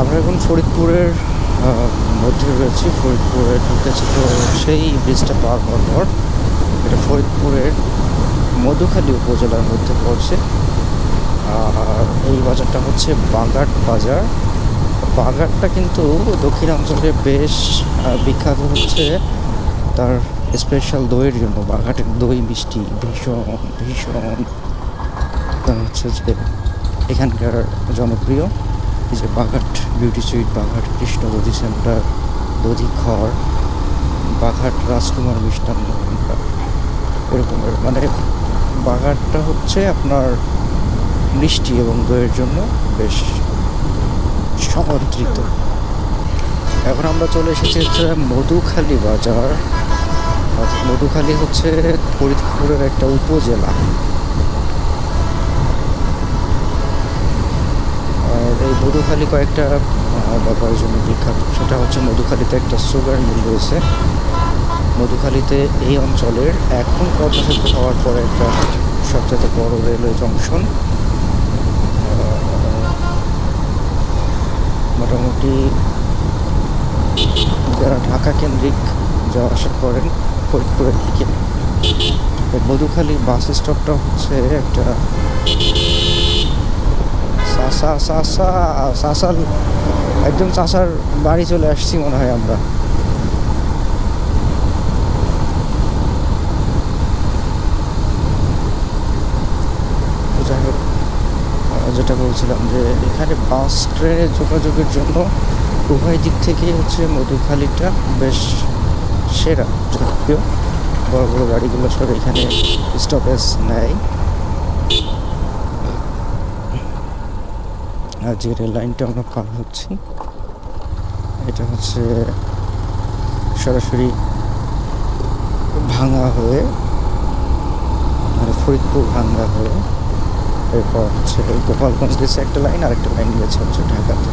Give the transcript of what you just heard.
আমরা এখন ফরিদপুরের মধ্যে রয়েছি ফরিদপুরে ঢুকেছি তো সেই ব্রিজটা পার হওয়ার পর এটা ফরিদপুরের মধুখালী উপজেলার মধ্যে পড়ছে। আর এই বাজারটা হচ্ছে বাগাট বাজার। বাগাটটা কিন্তু দক্ষিণাঞ্চলে বেশ বিখ্যাত হচ্ছে তার স্পেশাল দইয়ের জন্য। বাঘাটের দই মিষ্টি ভীষণ ভীষণ। হচ্ছে যে এখানকার জনপ্রিয়। এই যে Baghat beauty sweet Baghat Krishnabati centre, দধি ঘর বাঘাট রাজকুমার মিষ্টান্ন ভাণ্ডার এরকমের মানে বাঘাটটা হচ্ছে আপনার মিষ্টি এবং দইয়ের জন্য বেশ সমর্থিত। এখন আমরা চলে এসেছি হচ্ছে মধুখালী বাজার। মধুখালী হচ্ছে ফরিদপুরের একটা উপজেলা আর এই মধুখালী কয়েকটা ব্যাপারের জন্য বিখ্যাত। সেটা হচ্ছে মধুখালীতে একটা সুগার মিল রয়েছে। মধুখালীতে এই অঞ্চলের এখন পদ্মা হওয়ার পরে একটা সবচেয়ে বড় রেলওয়ে জংশন মোটামুটি যারা ঢাকা কেন্দ্রিক যাওয়া আসা করেন ফরিদপুরের দিকে। মধুখালী বাস স্টপটা হচ্ছে একটা সাসা সাসার একদম চাষার বাড়ি চলে আসছি মনে হয় আমরা। যেটা বলছিলাম যে এখানে বাস, ট্রেনের যোগাযোগের জন্য উভয় দিক থেকে হচ্ছে মধুখালীটা বেশ সেরা। জনপ্রিয় বড় বড় গাড়িগুলো সব এখানে স্টপেজ নেয়। আর যে রেল লাইনটা আমরা পার হচ্ছি। এটা হচ্ছে সরাসরি ভাঙা হয়ে মানে ফরিদপুর ভাঙ্গা হয়ে, এরপর হচ্ছে গোপালগঞ্জ গেছে একটা লাইন আর একটা লাইন গেছে হচ্ছে ঢাকাতে।